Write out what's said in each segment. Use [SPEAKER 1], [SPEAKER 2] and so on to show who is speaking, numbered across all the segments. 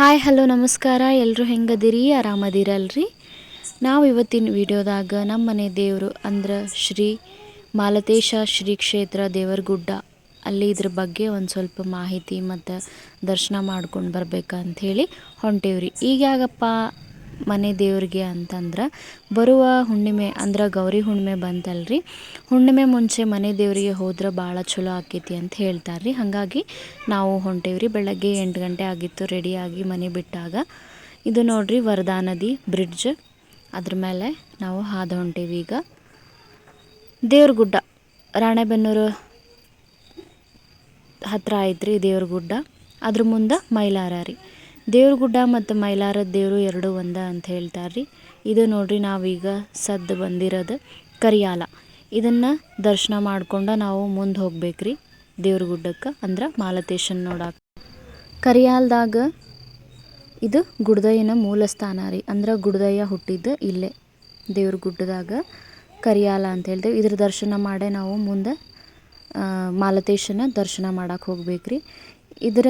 [SPEAKER 1] Hi, hello, ನಮಸ್ಕಾರ. ಎಲ್ಲರೂ ಹೆಂಗದಿರಿ? ಆರಾಮದಿರಲ್ರಿ? ನಾವು ಇವತ್ತಿನ ವಿಡಿಯೋದಾಗ ನಮ್ಮ ಮನೆ ದೇವರು ಅಂದ್ರೆ ಶ್ರೀ ಮಾಲತೇಶ ಶ್ರೀ ಕ್ಷೇತ್ರ ದೇವರಗುಡ್ಡ. ಅಲ್ಲಿ ಇದ್ರ ಬಗ್ಗೆ ಒಂದು ಸ್ವಲ್ಪ ಮಾಹಿತಿ ಮತ್ತು ದರ್ಶನ ಮಾಡ್ಕೊಂಡು ಬರ್ಬೇಕಂತ ಹೇಳಿ ಹೊಂಟೇವ್ರಿ. ಈಗ ಯಾಗಪ್ಪ? ಮನೆ ದೇವ್ರಿಗೆ ಅಂತಂದ್ರೆ ಬರುವ ಹುಣ್ಣಿಮೆ, ಅಂದ್ರೆ ಗೌರಿ ಹುಣ್ಣಿಮೆ ಬಂತಲ್ರಿ. ಹುಣ್ಣಿಮೆ ಮುಂಚೆ ಮನೆ ದೇವರಿಗೆ ಹೋದ್ರೆ ಭಾಳ ಚಲೋ ಆಕೈತಿ ಅಂತ ಹೇಳ್ತಾರೆ ರೀ ಹಾಗಾಗಿ ನಾವು ಹೊಂಟೇವ್ರಿ. ಬೆಳಗ್ಗೆ ಎಂಟು ಗಂಟೆ ಆಗಿತ್ತು ರೆಡಿಯಾಗಿ ಮನೆ ಬಿಟ್ಟಾಗ. ಇದು ನೋಡ್ರಿ ವರದಾ ನದಿ ಬ್ರಿಡ್ಜ್ ಅದ್ರ ಮೇಲೆ ನಾವು ಹಾದು ಹೊಂಟೇವಿ ಈಗ. ದೇವ್ರ ಗುಡ್ಡ ರಾಣೆಬೆನ್ನೂರು ಹತ್ರ ಐತ್ರಿ ದೇವ್ರ ಗುಡ್ಡ ಅದ್ರ ಮುಂದೆ ಮೈಲಾರ ರೀ ದೇವ್ರ ಗುಡ್ಡ ಮತ್ತು ಮೈಲಾರದ ದೇವರು ಎರಡು ಒಂದ ಅಂತ ಹೇಳ್ತಾರೆ ರೀ ಇದು ನೋಡ್ರಿ ನಾವೀಗ ಸದ್ದು ಬಂದಿರೋದು ಕರಿಯಾಲ. ಇದನ್ನು ದರ್ಶನ ಮಾಡ್ಕೊಂಡು ನಾವು ಮುಂದೆ ಹೋಗ್ಬೇಕ್ರಿ ದೇವ್ರ ಗುಡ್ಡಕ್ಕೆ ಅಂದ್ರೆ ಮಾಲತೇಶನ್ ನೋಡಕ್ಕೆ ಕರಿಯಾಲ್ದಾಗ ಇದು ಗುಡ್ದಯ್ಯನ ಮೂಲ ಸ್ಥಾನ ರೀ. ಅಂದ್ರೆ ಗುಡ್ದಯ್ಯ ಹುಟ್ಟಿದ್ದು ಇಲ್ಲೇ ದೇವ್ರ ಗುಡ್ಡದಾಗ ಕರಿಯಾಲ ಅಂತ ಹೇಳ್ತೇವೆ. ಇದ್ರ ದರ್ಶನ ಮಾಡೇ ನಾವು ಮುಂದೆ ಮಾಲತೇಶನ ದರ್ಶನ ಮಾಡಕ್ಕೆ ಹೋಗ್ಬೇಕ್ರಿ. ಇದರ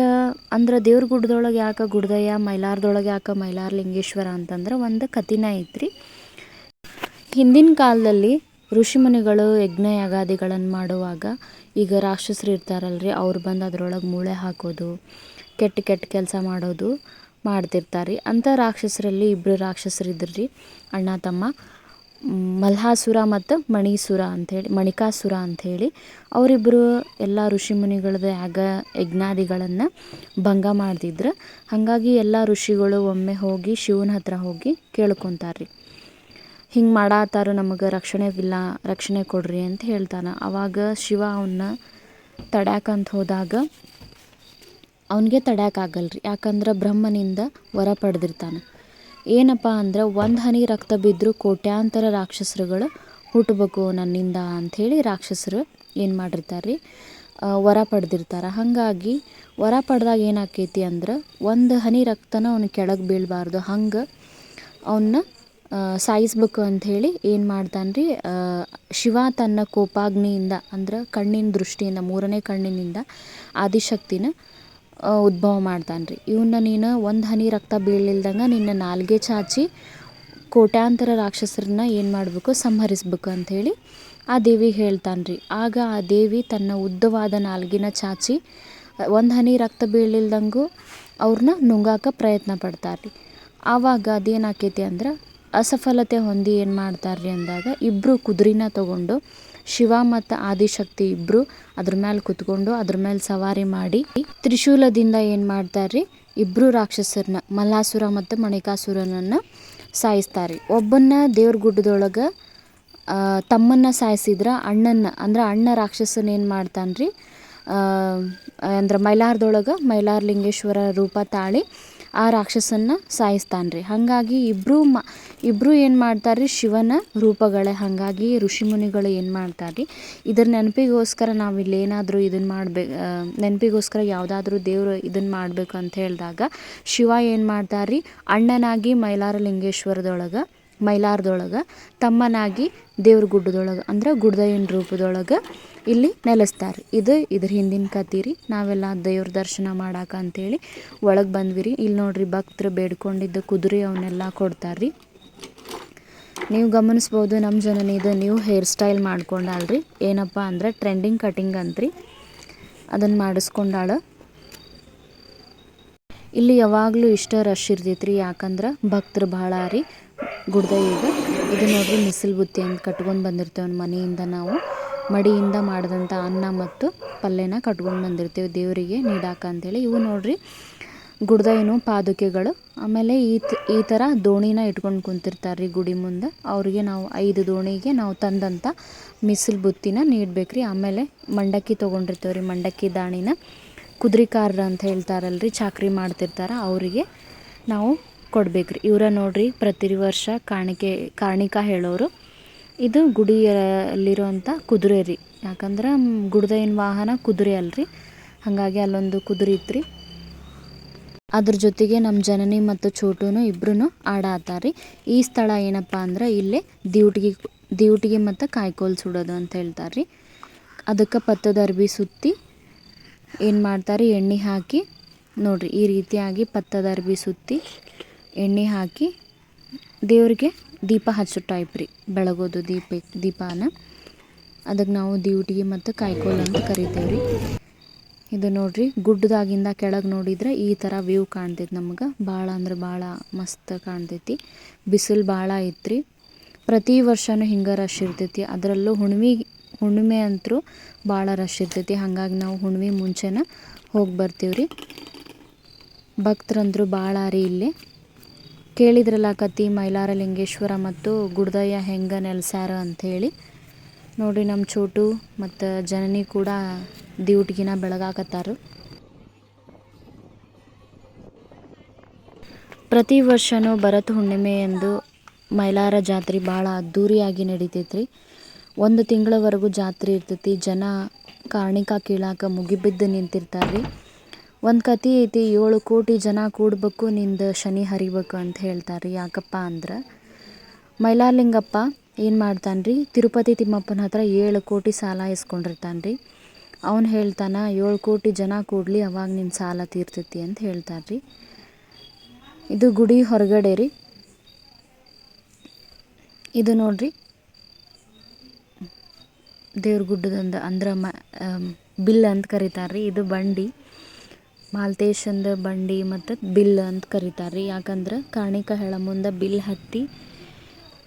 [SPEAKER 1] ಅಂದ್ರೆ ದೇವ್ರ ಗುಡ್ಡದೊಳಗೆ ಯಾಕೆ ಗುಡ್ದಯ್ಯ, ಮೈಲಾರದೊಳಗೆ ಯಾಕೆ ಮೈಲಾರ ಲಿಂಗೇಶ್ವರ ಅಂತಂದ್ರೆ ಒಂದು ಕಥಿನ ಐತ್ರಿ. ಹಿಂದಿನ ಕಾಲದಲ್ಲಿ ಋಷಿಮುನಿಗಳು ಯಜ್ಞ ಯಾಗಾದಿಗಳನ್ನು ಮಾಡುವಾಗ ಈಗ ರಾಕ್ಷಸರು ಇರ್ತಾರಲ್ರಿ, ಅವ್ರು ಬಂದು ಅದರೊಳಗೆ ಮೂಳೆ ಹಾಕೋದು, ಕೆಟ್ಟ ಕೆಟ್ಟ ಕೆಲಸ ಮಾಡೋದು ಮಾಡ್ತಿರ್ತಾರೆ. ಅಂಥ ರಾಕ್ಷಸರಲ್ಲಿ ಇಬ್ಬರು ರಾಕ್ಷಸರು ಇದ್ರು ರೀ ಅಣ್ಣ ತಮ್ಮ. ಮಲ್ಹಾಸುರ ಮತ್ತು ಮಣಿಸುರ ಅಂಥೇಳಿ, ಮಣಿಕಾಸುರ ಅಂಥೇಳಿ ಅವರಿಬ್ಬರು ಎಲ್ಲ ಋಷಿಮುನಿಗಳದ್ದು ಯಾಗ ಯಜ್ಞಾದಿಗಳನ್ನು ಭಂಗ ಮಾಡ್ತಿದ್ರು ಹಾಗಾಗಿ ಎಲ್ಲ ಋಷಿಗಳು ಒಮ್ಮೆ ಹೋಗಿ ಶಿವನ ಹತ್ರ ಹೋಗಿ ಕೇಳ್ಕೊತಾರೆ ರೀ ಹಿಂಗೆ ಮಾಡಾತಾರು ನಮಗೆ ರಕ್ಷಣೆ ಇಲ್ಲ, ರಕ್ಷಣೆ ಕೊಡ್ರಿ ಅಂತ ಹೇಳ್ತಾನೆ. ಅವಾಗ ಶಿವ ಅವನ್ನ ತಡ್ಯಾಕಂತ ಹೋದಾಗ ಅವನಿಗೆ ತಡ್ಯಾಕಾಗಲ್ರಿ ಯಾಕಂದ್ರೆ ಬ್ರಹ್ಮನಿಂದ ವರ ಪಡೆದಿರ್ತಾನೆ. ಏನಪ್ಪ ಅಂದ್ರೆ ಒಂದು ಹನಿ ರಕ್ತ ಬಿದ್ದರೂ ಕೋಟ್ಯಾಂತರ ರಾಕ್ಷಸರುಗಳು ಹುಟ್ಟಬೇಕು ನನ್ನಿಂದ ಅಂಥೇಳಿ ರಾಕ್ಷಸರು ಏನು ಮಾಡಿರ್ತಾರೆ ರೀ ವರ ಪಡೆದಿರ್ತಾರೆ. ಹಾಗಾಗಿ ವರ ಪಡೆದಾಗ ಏನಾಕೈತಿ ಅಂದ್ರೆ ಒಂದು ಹನಿ ರಕ್ತನ ಅವ್ನ ಕೆಳಗೆ ಬೀಳಬಾರ್ದು. ಹಂಗೆ ಅವನ್ನ ಸಾಯಿಸ್ಬೇಕು ಅಂಥೇಳಿ ಏನು ಮಾಡ್ತಾನೆ ರೀ ಶಿವ ತನ್ನ ಕೋಪಾಗ್ನಿಯಿಂದ ಅಂದ್ರೆ ಕಣ್ಣಿನ ದೃಷ್ಟಿಯಿಂದ ಮೂರನೇ ಕಣ್ಣಿನಿಂದ ಆದಿಶಕ್ತಿನ ಉದ್ಭವ ಮಾಡ್ತಾನೆ ರೀ. ಇವನ್ನ ನೀನು ಒಂದು ಹನಿ ರಕ್ತ ಬೀಳಿಲ್ದಂಗೆ ನಿನ್ನ ನಾಲ್ಗೆ ಚಾಚಿ ಕೋಟ್ಯಾಂತರ ರಾಕ್ಷಸರನ್ನ ಏನು ಮಾಡಬೇಕು? ಸಂಹರಿಸ್ಬೇಕು ಅಂಥೇಳಿ ಆ ದೇವಿಗೆ ಹೇಳ್ತಾನೆ ರೀ. ಆಗ ಆ ದೇವಿ ತನ್ನ ಉದ್ದವಾದ ನಾಲ್ಗಿನ ಚಾಚಿ ಒಂದು ಹನಿ ರಕ್ತ ಬೀಳಿಲ್ದಂಗೂ ಅವ್ರನ್ನ ನುಂಗಾಕ ಪ್ರಯತ್ನ ಪಡ್ತಾರೆ ರೀ ಆವಾಗ ಅದೇನಾಕೈತಿ ಅಂದ್ರೆ ಅಸಫಲತೆ ಹೊಂದಿ ಏನು ಮಾಡ್ತಾರೆ ರೀ ಅಂದಾಗ ಇಬ್ಬರು ಕುದುರೆನ ತಗೊಂಡು ಶಿವ ಮತ್ತು ಆದಿಶಕ್ತಿ ಇಬ್ಬರು ಅದ್ರ ಮೇಲೆ ಕುತ್ಕೊಂಡು ಅದ್ರ ಮೇಲೆ ಸವಾರಿ ಮಾಡಿ ತ್ರಿಶೂಲದಿಂದ ಏನು ಮಾಡ್ತಾರೆ ರೀ ಇಬ್ಬರು ರಾಕ್ಷಸರನ್ನ ಮಲ್ಲಾಸುರ ಮತ್ತು ಮಣಿಕಾಸುರನನ್ನು ಸಾಯಿಸ್ತಾರೆ ಒಬ್ಬನ್ನ ದೇವ್ರ ಗುಡ್ಡದೊಳಗೆ ತಮ್ಮನ್ನ ಸಾಯಿಸಿದ್ರ ಅಣ್ಣನ್ನ, ಅಂದ್ರೆ ಅಣ್ಣ ರಾಕ್ಷಸನ ಏನು ಮಾಡ್ತಾನೆ ರೀ ಅಂದ್ರೆ ಮೈಲಾರದೊಳಗೆ ಮೈಲಾರ ಲಿಂಗೇಶ್ವರ ರೂಪ ತಾಳಿ ಆ ರಾಕ್ಷಸನ್ನ ಸಾಯಿಸ್ತಾನೆ ರೀ ಹಾಗಾಗಿ ಇಬ್ಬರೂ ಮ ಇಬ್ಬರೂ ಏನು ಮಾಡ್ತಾರೆ ರೀ ಶಿವನ ರೂಪಗಳೇ. ಹಾಗಾಗಿ ಋಷಿಮುನಿಗಳು ಏನು ಮಾಡ್ತಾರೆ ರೀ ಇದ್ರ ನೆನಪಿಗೋಸ್ಕರ ನಾವು ಇಲ್ಲಿ ಏನಾದರೂ ಇದನ್ನು ಮಾಡ್ಬೇಕು ನೆನಪಿಗೋಸ್ಕರ ಯಾವುದಾದ್ರೂ ದೇವರು ಇದನ್ನು ಮಾಡಬೇಕು ಅಂತ ಹೇಳಿದಾಗ ಶಿವ ಏನು ಮಾಡ್ತಾರೆ ರೀ ಅಣ್ಣನಾಗಿ ಮೈಲಾರ ಲಿಂಗೇಶ್ವರದೊಳಗೆ ಮೈಲಾರದೊಳಗೆ, ತಮ್ಮನಾಗಿ ದೇವ್ರ ಗುಡ್ಡದೊಳಗೆ, ಅಂದ್ರೆ ಗುಡ್ದಯ್ಯನ ರೂಪದೊಳಗೆ ಇಲ್ಲಿ ನೆಲೆಸ್ತಾರೆ. ಇದು ಇದ್ರ ಹಿಂದಿನ ಕತೆ ರೀ. ನಾವೆಲ್ಲ ದೇವ್ರ ದರ್ಶನ ಮಾಡಾಕ ಅಂತೇಳಿ ಒಳಗೆ ಬಂದ್ವಿ ರೀ. ಇಲ್ಲಿ ನೋಡ್ರಿ ಭಕ್ತರು ಬೇಡ್ಕೊಂಡಿದ್ದ ಕುದುರೆ ಅವನ್ನೆಲ್ಲ ಕೊಡ್ತಾರೆ ನೀವು ಗಮನಿಸ್ಬೋದು ನಮ್ಮ ಜನನಿದು ನೀವು ಹೇರ್ ಸ್ಟೈಲ್ ಮಾಡ್ಕೊಂಡಾಳ್ರಿ ಏನಪ್ಪ ಅಂದ್ರೆ ಟ್ರೆಂಡಿಂಗ್ ಕಟಿಂಗ್ ಅಂತ್ರಿ ಅದನ್ನು ಮಾಡಿಸ್ಕೊಂಡಾಳ. ಇಲ್ಲಿ ಯಾವಾಗಲೂ ಇಷ್ಟ ರಶ್ ಇರ್ತೈತ್ರಿ ಯಾಕಂದ್ರೆ ಭಕ್ತರು ಭಾಳ ರೀ. ಗುಡ್ದಯ್ಯಗ ಇದು ನೋಡ್ರಿ ಮಿಸಿಲ್ ಬುತ್ತಿ ಅಂತ ಕಟ್ಕೊಂಡು ಬಂದಿರ್ತೇವೆ ಮನೆಯಿಂದ ನಾವು. ಮಡಿಯಿಂದ ಮಾಡಿದಂಥ ಅನ್ನ ಮತ್ತು ಪಲ್ಯನ ಕಟ್ಕೊಂಡು ಬಂದಿರ್ತೇವೆ ದೇವರಿಗೆ ನೀಡಾಕ ಅಂತೇಳಿ. ಇವು ನೋಡ್ರಿ ಏನು ಪಾದುಕೆಗಳು. ಆಮೇಲೆ ಈ ಈ ಥರ ದೋಣಿನ ಇಟ್ಕೊಂಡು ಕುಂತಿರ್ತಾರೆ ರೀ ಗುಡಿ ಮುಂದೆ. ಅವ್ರಿಗೆ ನಾವು ಐದು ದೋಣಿಗೆ ನಾವು ತಂದಂಥ ಮಿಸಿಲ್ ಬುತ್ತಿನ ನೀಡ್ಬೇಕ್ರಿ. ಆಮೇಲೆ ಮಂಡಕ್ಕಿ ತೊಗೊಂಡಿರ್ತೇವೆ ರೀ ಮಂಡಕ್ಕಿ ದಾಣಿನ. ಕುದುರೆಕಾರರು ಅಂತ ಹೇಳ್ತಾರಲ್ರಿ, ಚಾಕ್ರಿ ಮಾಡ್ತಿರ್ತಾರೆ. ಅವರಿಗೆ ನಾವು ಕೊಡ್ಬೇಕ್ರಿ. ಇವರ ನೋಡ್ರಿ, ಪ್ರತಿ ವರ್ಷ ಕಾಣಿಕೆ ಕಾರ್ಣಿಕ ಹೇಳೋರು. ಇದು ಗುಡಿಯಲ್ಲಿರುವಂಥ ಕುದುರೆ ರೀ. ಯಾಕಂದ್ರೆ ಗುಡ್ದೈನ ವಾಹನ ಕುದುರೆ ಅಲ್ರಿ. ಹಾಗಾಗಿ ಅಲ್ಲೊಂದು ಕುದುರೆ ಇತ್ರಿ. ಅದ್ರ ಜೊತೆಗೆ ನಮ್ಮ ಜನನಿ ಮತ್ತು ಚೋಟುನು ಇಬ್ಬರೂ ಆಡಾತಾರಿ ಈ ಸ್ಥಳ ಏನಪ್ಪ ಅಂದ್ರೆ ಇಲ್ಲೇ ದಿವಟಿಗೆ ದಿವಟಿಗೆ ಮತ್ತು ಕಾಯ್ಕೋಲ್ ಸುಡೋದು ಅಂತ ಹೇಳ್ತಾರೆ ರೀ ಅದಕ್ಕೆ ಪತ್ತದ ಅರ್ಬಿ ಸುತ್ತಿ ಏನು ಮಾಡ್ತಾರೆ, ಎಣ್ಣೆ ಹಾಕಿ ನೋಡ್ರಿ, ಈ ರೀತಿಯಾಗಿ ಪತ್ತದ ಅರ್ಬಿ ಸುತ್ತಿ ಎಣ್ಣೆ ಹಾಕಿ ದೇವ್ರಿಗೆ ದೀಪ ಹಚ್ಚೋ ಟೈಪ್ ರೀ ಬೆಳಗೋದು ದೀಪ ದೀಪಾನ. ಅದಕ್ಕೆ ನಾವು ದಿವಟಿಗೆ ಮತ್ತು ಕಾಯ್ಕೋಲ್ ಅಂತ ಕರಿತೇವೆ ರೀ ಇದು ನೋಡ್ರಿ, ಗುಡ್ಡದಾಗಿಂದ ಕೆಳಗೆ ನೋಡಿದ್ರೆ ಈ ಥರ ವ್ಯೂ ಕಾಣ್ತೈತಿ ನಮ್ಗೆ. ಭಾಳ ಅಂದ್ರೆ ಭಾಳ ಮಸ್ತ್ ಕಾಣ್ತೈತಿ. ಬಿಸಿಲು ಭಾಳ ಐತ್ರಿ. ಪ್ರತಿ ವರ್ಷವೂ ಹಿಂಗೆ ರಶ್ ಇರ್ತೈತಿ. ಅದರಲ್ಲೂ ಹುಣ್ಮೆ ಅಂತರೂ ಅಂತೂ ಭಾಳ ರಶ್ ಇರ್ತೈತಿ. ಹಾಗಾಗಿ ನಾವು ಹುಣ್ಮೆ ಮುಂಚೆನ ಹೋಗಿ ಬರ್ತೀವಿ ರೀ ಭಕ್ತರಂದ್ರು ಭಾಳ ರೀ ಇಲ್ಲಿ. ಕೇಳಿದ್ರಲ್ಲ ಕತಿ ಮೈಲಾರ ಲಿಂಗೇಶ್ವರ ಮತ್ತು ಗುಡ್ದಯ್ಯ ಹೆಂಗೆ ನೆಲೆಸ್ಯಾರ ಅಂಥೇಳಿ. ನೋಡಿ ನಮ್ಮ ಚೋಟು ಮತ್ತು ಜನನಿ ಕೂಡ ದಿವುಟ್ಗಿನ ಬೆಳಗಾಕತ್ತಾರು. ಪ್ರತಿ ವರ್ಷವೂ ಭರತ್ ಹುಣ್ಣಿಮೆ ಎಂದು ಮೈಲಾರ ಜಾತ್ರೆ ಭಾಳ ಅದ್ಧೂರಿಯಾಗಿ ನಡೀತೈತ್ರಿ. ಒಂದು ತಿಂಗಳವರೆಗೂ ಜಾತ್ರೆ ಇರ್ತೈತಿ, ಜನ ಕಾರ್ಣಿಕ ಕೀಳಾಕ ಮುಗಿಬಿದ್ದು ನಿಂತಿರ್ತಾರೆ ರೀ ಒಂದು ಕತೆ ಐತಿ, ಏಳು ಕೋಟಿ ಜನ ಕೂಡಬೇಕು, ನಿಂದು ಶನಿ ಹರಿಬೇಕು ಅಂತ ಹೇಳ್ತಾರೆ ರೀ ಯಾಕಪ್ಪ ಅಂದ್ರೆ, ಮೈಲಾರಲಿಂಗಪ್ಪ ಏನು ಮಾಡ್ತಾನೆ ರೀ ತಿರುಪತಿ ತಿಮ್ಮಪ್ಪನ ಹತ್ರ ಏಳು ಕೋಟಿ ಸಾಲ ಇಸ್ಕೊಂಡಿರ್ತಾನೆ ರೀ ಅವನು ಹೇಳ್ತಾನೆ, ಏಳು ಕೋಟಿ ಜನ ಕೂಡಲಿ ಅವಾಗ ನಿನ್ನ ಸಾಲ ತೀರ್ತೈತಿ ಅಂತ ಹೇಳ್ತಾರೆ ರೀ ಇದು ಗುಡಿ ಹೊರಗಡೆ ರೀ. ಇದು ನೋಡ್ರಿ. ದೇವ್ರ ಗುಡ್ಡದಂದು ಅಂದ್ರೆ ಮ ಬಿಲ್ ಅಂತ ಕರೀತಾರೆ ರೀ ಇದು ಬಂಡಿ. ಮಾಲ್ತೇಶಂದ ಬಂಡಿ ಮತ್ತು ಬಿಲ್ ಅಂತ ಕರೀತಾರೆ ರೀ. ಯಾಕಂದ್ರೆ ಕಾಣಿಕ ಹೇಳ ಮುಂದೆ ಬಿಲ್ ಹತ್ತಿ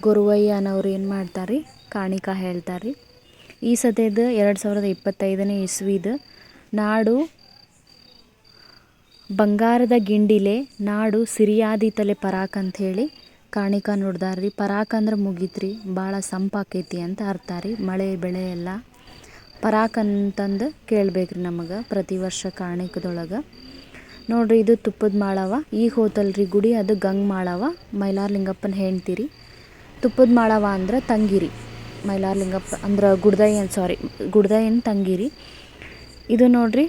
[SPEAKER 1] ಗುರುವಯ್ಯ ಅನ್ನೋರು ಏನು ಮಾಡ್ತಾರೆ ರೀ? ಕಾಣಿಕ ಹೇಳ್ತಾರೆ ರೀ. ಈ ಸದ್ಯದ ಎರಡು ಸಾವಿರದ ಇಪ್ಪತ್ತೈದನೇ ಇಸ್ವಿದು ನಾಡು ಬಂಗಾರದ ಗಿಂಡಿಲೆ, ನಾಡು ಸಿರಿಯಾದಿ ತಲೆ ಪರಾಕ್ ಅಂಥೇಳಿ ಕಾಣಿಕ ನೋಡ್ದಾರ್ರಿ ಪರಾಕ್ ಅಂದ್ರೆ ಮುಗೀತ್ರಿ ಭಾಳ ಸಂಪಾಕೈತಿ ಅಂತ ಅರ್ಥ ರೀ. ಮಳೆ, ಬೆಳೆ ಎಲ್ಲ ಪರಾಕ್ ಅಂತಂದು ಕೇಳ್ಬೇಕ್ರಿ ನಮಗೆ ಪ್ರತಿ ವರ್ಷ ಕಾಣಿಕದೊಳಗೆ. ನೋಡ್ರಿ ಇದು ತುಪ್ಪದ ಮಾಳವ ಈಗ ಹೋತಲ್ರಿ ಗುಡಿ ಅದು ಗಂಗ್ ಮಾಳವ ಮೈಲಾರಲಿಂಗಪ್ಪನ ಹೇಳ್ತೀರಿ ತುಪ್ಪದ ಮಾಳವ ಅಂದ್ರೆ ತಂಗಿರಿ ಮೈಲಾರಲಿಂಗಪ್ಪ ಅಂದ್ರೆ ಗುಡ್ದಯ್ಯನ ಸಾರಿ ಗುಡ್ದಯ್ಯನ ತಂಗಿರಿ. ಇದು ನೋಡ್ರಿ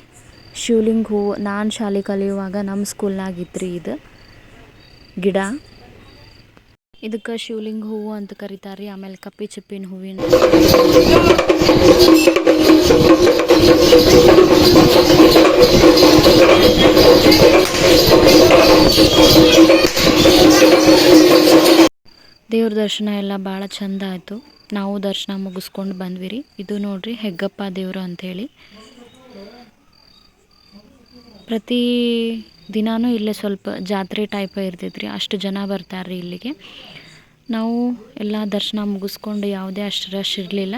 [SPEAKER 1] ಶಿವಲಿಂಗ ಹೂವು, ನಾನು ಶಾಲೆ ಕಲಿಯುವಾಗ ನಮ್ಮ ಸ್ಕೂಲ್ನಾಗ ರೀ ಇದು. ಗಿಡ. ಇದಕ್ಕೆ ಶಿವಲಿಂಗ ಹೂವು ಅಂತ ಕರೀತಾರೆ ರೀ ಆಮೇಲೆ ಕಪ್ಪಿ ಚಿಪ್ಪಿನ ಹೂವಿನ. ದೇವ್ರ ದರ್ಶನ ಎಲ್ಲ ಭಾಳ ಚಂದ ಆಯಿತು. ನಾವು ದರ್ಶನ ಮುಗಿಸ್ಕೊಂಡು ಬಂದ್ವಿ ರೀ ಇದು ನೋಡ್ರಿ ಹೆಗ್ಗಪ್ಪ ದೇವರು ಅಂಥೇಳಿ ಪ್ರತಿ ದಿನಾನೂ ಇಲ್ಲೇ ಸ್ವಲ್ಪ ಜಾತ್ರೆ ಟೈಪ ಇರ್ತೈತೆ ರೀ ಅಷ್ಟು ಜನ ಬರ್ತಾರೆ ರೀ ಇಲ್ಲಿಗೆ. ನಾವು ಎಲ್ಲ ದರ್ಶನ ಮುಗಿಸ್ಕೊಂಡು ಯಾವುದೇ ಅಷ್ಟು ರಶ್ ಇರಲಿಲ್ಲ.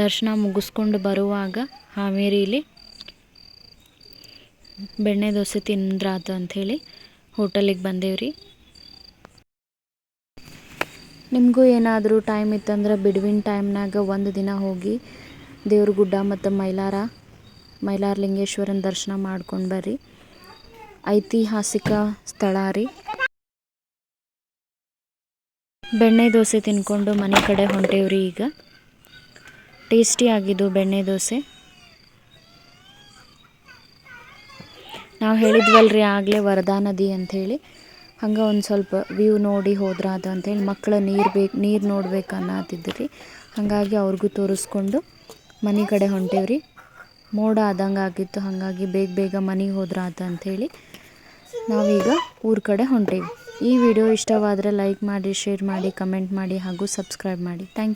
[SPEAKER 1] ದರ್ಶನ ಮುಗಿಸ್ಕೊಂಡು ಬರುವಾಗ ಹಾವೇರಿಲಿ ಬೆಣ್ಣೆ ದೋಸೆ ತಿಂದ್ರಾತು ಅಂಥೇಳಿ ಹೋಟೆಲಿಗೆ ಬಂದೇವ್ರಿ. ನಿಮಗೂ ಏನಾದರೂ ಟೈಮ್ ಇತ್ತಂದ್ರೆ ಬಿಡುವಿನ ಟೈಮ್ನಾಗ ಒಂದು ದಿನ ಹೋಗಿ ದೇವ್ರ ಗುಡ್ಡ ಮತ್ತು ಮೈಲಾರ ಮೈಲಾರ ಲಿಂಗೇಶ್ವರನ ದರ್ಶನ ಮಾಡ್ಕೊಂಡು ಬರ್ರಿ. ಐತಿಹಾಸಿಕ ಸ್ಥಳ ರೀ. ಬೆಣ್ಣೆ ದೋಸೆ ತಿನ್ಕೊಂಡು ಮನೆ ಕಡೆ ಹೊಂಟೇವ್ರಿ ಈಗ. ಟೇಸ್ಟಿ ಆಗಿದ್ದು ಬೆಣ್ಣೆ ದೋಸೆ. ನಾವು ಹೇಳಿದ್ವಲ್ರಿ ಆಗಲೇ ವರದಾ ನದಿ ಅಂಥೇಳಿ. ಹಂಗೆ ಒಂದು ಸ್ವಲ್ಪ ವ್ಯೂ ನೋಡಿ ಹೋದ್ರಾದ ಅಂಥೇಳಿ ಮಕ್ಕಳು ನೀರು ಬೇಕು, ನೀರು ನೋಡ್ಬೇಕು ಅನ್ನತ್ತಿದ್ರಿ ಹಾಗಾಗಿ ಅವ್ರಿಗೂ ತೋರಿಸ್ಕೊಂಡು ಮನೆ ಕಡೆ ಹೊಂಟೇವ್ರಿ ಮೋಡ ಆದಂಗೆ ಆಗಿತ್ತು, ಹಾಗಾಗಿ ಬೇಗ ಬೇಗ ಮನೆಗೆ ಹೋದ್ರಾತ ಅಂಥೇಳಿ ನಾವೀಗ ಊರ ಕಡೆ ಹೊಂಟೇವಿ. ಈ ವಿಡಿಯೋ ಇಷ್ಟವಾದರೆ ಲೈಕ್ ಮಾಡಿ, ಶೇರ್ ಮಾಡಿ, ಕಮೆಂಟ್ ಮಾಡಿ ಹಾಗೂ ಸಬ್ಸ್ಕ್ರೈಬ್ ಮಾಡಿ. ಥ್ಯಾಂಕ್